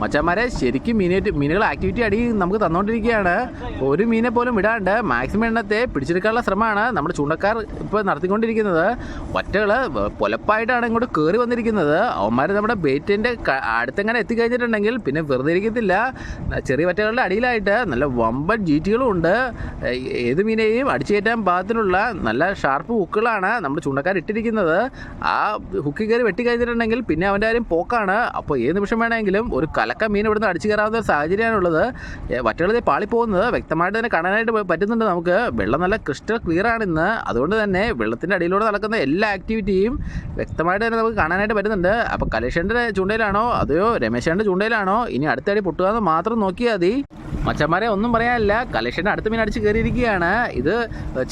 മച്ചന്മാരെ ശരിക്കും മീനേറ്റ് മീനുകൾ ആക്ടിവിറ്റി അടി നമുക്ക് തന്നുകൊണ്ടിരിക്കുകയാണ് ഒരു മീനെ പോലും വിടാണ്ട് മാക്സിമം എണ്ണത്തെ പിടിച്ചെടുക്കാനുള്ള ശ്രമമാണ് നമ്മുടെ ചൂണ്ടക്കാർ ഇപ്പോൾ നടത്തിക്കൊണ്ടിരിക്കുന്നത്. ഒറ്റകൾ പൊലപ്പായിട്ടാണ് ഇങ്ങോട്ട് കയറി വന്നിരിക്കുന്നത്. അവന്മാർ നമ്മുടെ ബേറ്റിന്റെ അടുത്തെങ്ങനെ എത്തിക്കഴിഞ്ഞിട്ടുണ്ടെങ്കിൽ പിന്നെ വെറുതെ ഇരിക്കത്തില്ല. ചെറിയ വറ്റകളുടെ അടിയിലായിട്ട് നല്ല വമ്പൻ ജീറ്റികളും ഉണ്ട്. ഏത് മീനെയും അടിച്ചു കയറ്റാൻ പാകത്തിനുള്ള നല്ല ഷാർപ്പ് ഹുക്കുകളാണ് നമ്മുടെ ചൂണ്ടക്കാർ ഇട്ടിരിക്കുന്നത്. ആ ഹുക്കിൽ കയറി വെട്ടി കഴിഞ്ഞിട്ടുണ്ടെങ്കിൽ പിന്നെ അവന്റെ കാര്യം പോക്കാണ്. അപ്പോൾ ഏത് നിമിഷം വേണമെങ്കിലും ഒരു കലക്ക മീൻ ഇവിടുന്ന് അടിച്ചു കയറാവുന്ന ഒരു സാഹചര്യമാണുള്ളത്. പാളി പാളിപ്പോകുന്നത്. വ്യക്തമായിട്ട് തന്നെ കാണാനായിട്ട് പറ്റുന്നുണ്ട് നമുക്ക്. വെള്ളം നല്ല ക്രിസ്റ്റൽ ക്ലിയർ ആണ് ഇന്ന്. അതുകൊണ്ട് തന്നെ വെള്ളത്തിന്റെ അടിയിലൂടെ നടക്കുന്ന എല്ലാ ആക്ടിവിറ്റിയും വ്യക്തമായിട്ട് തന്നെ നമുക്ക് കാണാനായിട്ട് പറ്റുന്നുണ്ട്. അപ്പോൾ കലേഷന്റെ ചൂണ്ടയിലാണോ? അതോ രമേശേന്റെ ചൂണ്ടയിലാണോ? ഇനി അടുത്തടി പൊട്ടുക എന്ന് മാത്രം നോക്കിയാൽ മതി. മച്ചന്മാരെ ഒന്നും പറയാനില്ല. കലേഷന്റെ അടുത്ത മീൻ അടിച്ച് കയറിയിരിക്കുകയാണ്. ഇത്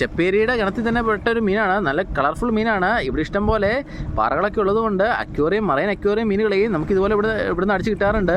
ചെപ്പേരിയുടെ ഗണത്തിൽ തന്നെ പെട്ട ഒരു മീനാണ്. നല്ല കളർഫുൾ മീനാണ്. ഇവിടെ ഇഷ്ടം പോലെ പാറകളൊക്കെ ഉള്ളതുകൊണ്ട് അക്യൂറിയം മറൈൻ അക്യൂറിയം മീനുകളെയും നമുക്ക് ഇതുപോലെ ഇവിടെ ഇവിടുന്ന് അടിച്ച് കിട്ടാറുണ്ട്.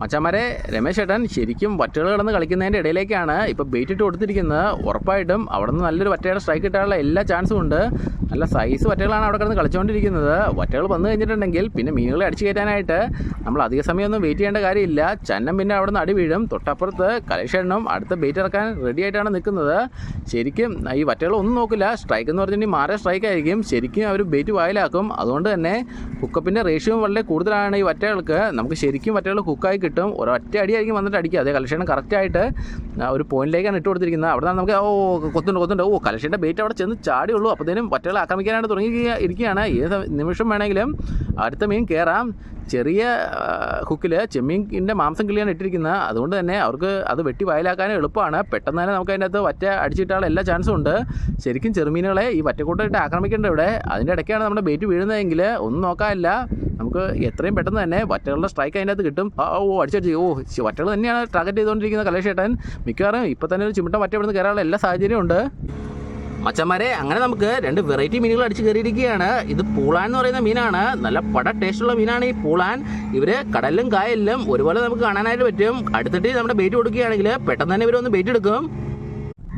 മച്ചന്മാരെ രമേശ് ഏട്ടൻ ശരിക്കും വറ്റകൾ കിടന്ന് കളിക്കുന്നതിന്റെ ഇടയിലേക്കാണ് ഇപ്പോൾ ബെയ്റ്റ് ഇട്ട് കൊടുത്തിരിക്കുന്നത്. ഉറപ്പായിട്ടും അവിടെ നിന്ന് നല്ലൊരു വറ്റയുടെ സ്ട്രൈക്ക് കിട്ടാനുള്ള എല്ലാ ചാൻസും ഉണ്ട്. നല്ല സൈസ് വറ്റകളാണ് അവിടെ കിടന്ന് കളിച്ചുകൊണ്ടിരിക്കുന്നത് വറ്റകൾ വന്നു കഴിഞ്ഞിട്ടുണ്ടെങ്കിൽ പിന്നെ മീനുകളെ അടിച്ചു കയറ്റാനായിട്ട് നമ്മൾ അധിക സമയമൊന്നും വെയിറ്റ് ചെയ്യേണ്ട കാര്യമില്ല. ചന്നം പിന്നെ അവിടെ നിന്ന് അടി വീഴും. തൊട്ടപ്പുറത്ത് കലേഷണ്ണും അടുത്ത ബെയ്റ്റ് ഇറക്കാൻ റെഡി ആയിട്ടാണ് നിൽക്കുന്നത്. ശരിക്കും ഈ വറ്റകൾ ഒന്നും നോക്കില്ല. സ്ട്രൈക്ക് എന്ന് പറഞ്ഞിട്ടുണ്ടെങ്കിൽ മാറിയ സ്ട്രൈക്ക് ആയിരിക്കും. ശരിക്കും അവർ ബെയ്റ്റ് വായിലാക്കും. അതുകൊണ്ട് തന്നെ കുക്കപ്പിന്റെ റേഷ്യോ വളരെ കൂടുതലാണ് ഈ വറ്റകൾക്ക്. നമുക്ക് ശരിക്കും വറ്റകൾ കുക്കായി ഒരൊറ്റ അടിയായിരിക്കും വന്നിട്ട് അടിക്കുക. അതേ കലക്ഷണം കറക്റ്റായിട്ട് ഒരു പോയിന്റിലേക്കാണ് ഇട്ട് കൊടുത്തിരിക്കുന്നത്. അവിടെ നിന്ന് നമുക്ക് ഓ കൊത്തുണ്ട് കൊത്തുണ്ട്. ഓ കലക്ഷന്റെ ബേറ്റ് അവിടെ ചെന്ന് ചാടിയുള്ളൂ അപ്പോഴത്തേനും പറ്റകളെ ആക്രമിക്കാനായിട്ട് തുടങ്ങി ഇരിക്കുകയാണ്. ഏത് നിമിഷം വേണമെങ്കിലും അടുത്ത മീൻ കയറാം ചെറിയ ഹുക്കിൽ ചെമ്മീന്റെ മാംസം കിളിയാണ് ഇട്ടിരിക്കുന്നത് അതുകൊണ്ട് തന്നെ അവർക്ക് അത് വെട്ടി വയലാക്കാനും എളുപ്പമാണ്. പെട്ടെന്ന് തന്നെ നമുക്ക് അതിന്റെ അകത്ത് വറ്റ അടിച്ചിട്ടാൽ എല്ലാ ചാൻസും ഉണ്ട്. ശരിക്കും ചെറുമീനുകളെ ഈ വറ്റക്കൂട്ടായിട്ട് ആക്രമിക്കേണ്ട ഇവിടെ. അതിന്റെ ഇടയ്ക്കാണ് നമ്മുടെ ബേറ്റ് വീഴുന്നതെങ്കിൽ ഒന്നും നോക്കാനില്ല. നമുക്ക് എത്രയും പെട്ടെന്ന് തന്നെ വറ്റകളുടെ സ്ട്രൈക്ക് അതിന്റെ അകത്ത് കിട്ടും ഓ അടിച്ചടിച്ച്. ഓ വറ്റകൾ തന്നെയാണ് ടാർഗറ്റ് ചെയ്തുകൊണ്ടിരിക്കുന്നത് കലേഷേട്ടൻ മിക്കവാറും ഇപ്പോൾ തന്നെ ഒരു ചിമിട്ട വറ്റ ഇവിടുന്ന് കയറാനുള്ള എല്ലാ സാഹചര്യവും ഉണ്ട്. മച്ചന്മാരെ അങ്ങനെ നമുക്ക് രണ്ട് വെറൈറ്റി മീനുകൾ അടിച്ച് കയറിയിരിക്കുകയാണ്. ഇത് പൂളാൻ എന്ന് പറയുന്ന മീനാണ്. നല്ല പട ടേസ്റ്റുള്ള മീനാണ് ഈ പൂളാൻ. ഇവർ കടലിലും കായലിലും ഒരുപോലെ നമുക്ക് കാണാനായിട്ട് പറ്റും. അടുത്തിട്ട് നമ്മുടെ ബേറ്റ് കൊടുക്കുകയാണെങ്കിൽ പെട്ടെന്ന് തന്നെ ഇവരൊന്ന് ബേറ്റ് എടുക്കും.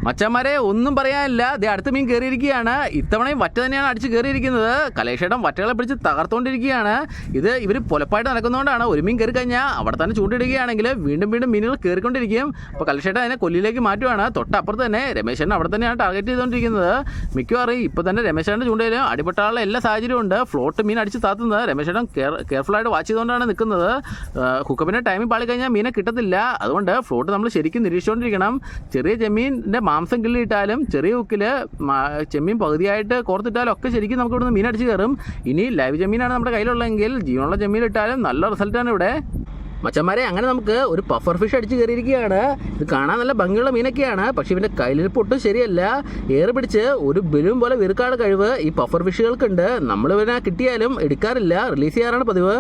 മച്ചന്മാരെ ഒന്നും പറയാനില്ല. ദേ അടുത്ത മീൻ കയറിയിരിക്കുകയാണ് ഇത്തവണയും വറ്റ തന്നെയാണ് അടിച്ച് കയറിയിരിക്കുന്നത് കലേശേടം വറ്റകളെ പിടിച്ച് തകർത്തുകൊണ്ടിരിക്കുകയാണ് ഇത് ഇവർ പൊലപ്പായിട്ട് നടക്കുന്നതുകൊണ്ടാണ് ഒരു മീൻ കയറി കഴിഞ്ഞാൽ അവിടെ തന്നെ ചൂണ്ടിടുകയാണെങ്കിൽ വീണ്ടും വീണ്ടും മീനുകൾ കയറിക്കൊണ്ടിരിക്കും അപ്പോൾ കലേഷേട്ടൻ അതിനെ കൊല്ലിയിലേക്ക് മാറ്റുവാണ്. തൊട്ടപ്പുറത്ത് തന്നെ രമേശേട്ടൻ അവിടെ തന്നെയാണ് ടാർഗറ്റ് ചെയ്തുകൊണ്ടിരിക്കുന്നത് മിക്കവാറും ഇപ്പോൾ തന്നെ രമേശേട്ടന്റെ ചൂണ്ടയിലും അടിപെട്ടാനുള്ള എല്ലാ സാഹചര്യവും ഉണ്ട്. ഫ്ലോട്ട് മീൻ അടിച്ച് താത്തുന്നത് രമേശേട്ടൻ കെയർഫുള്ളായിട്ട് വാച്ച് ചെയ്തുകൊണ്ടാണ് നിൽക്കുന്നത്. ഹുക്കപ്പിന്റെ ടൈമിൽ പാളി കഴിഞ്ഞാൽ മീനെ കിട്ടത്തില്ല. അതുകൊണ്ട് ഫ്ലോട്ട് നമ്മൾ ശരിക്കും നിരീക്ഷിച്ചുകൊണ്ടിരിക്കണം ചെറിയ ചെമ്മീന്റെ മാംസം കിള്ളിയിട്ടാലും ചെറിയ ഉക്കിൽ ചെമ്മീൻ പകുതിയായിട്ട് കോർത്തിട്ടാലും ഒക്കെ ശരിക്കും നമുക്ക് ഇവിടുന്ന് മീൻ അടിച്ച് കയറും. ഇനി ലൈവ് ചെമ്മീനാണ് നമ്മുടെ കയ്യിലുള്ളതെങ്കിൽ ജീവനുള്ള ചെമ്മീൻ ഇട്ടാലും നല്ല റിസൾട്ടാണ് ഇവിടെ. മച്ചന്മാരെ അങ്ങനെ നമുക്ക് ഒരു പഫർ ഫിഷ് അടിച്ച് കയറിയിരിക്കുകയാണ്. ഇത് കാണാൻ നല്ല ഭംഗിയുള്ള മീനൊക്കെയാണ് പക്ഷേ ഇവന്റെ കയ്യിലിരിപ്പ് ഒട്ടും ശരിയല്ല. ഏറ് പിടിച്ച് ഒരു ബലൂൺ പോലെ വിറുക്കാട് കഴിവ് ഈ പഫർ ഫിഷുകൾക്കുണ്ട് നമ്മൾ ഇവനെ കിട്ടിയാലും എടുക്കാറില്ല. റിലീസ് ചെയ്യാറാണ് പതിവ്.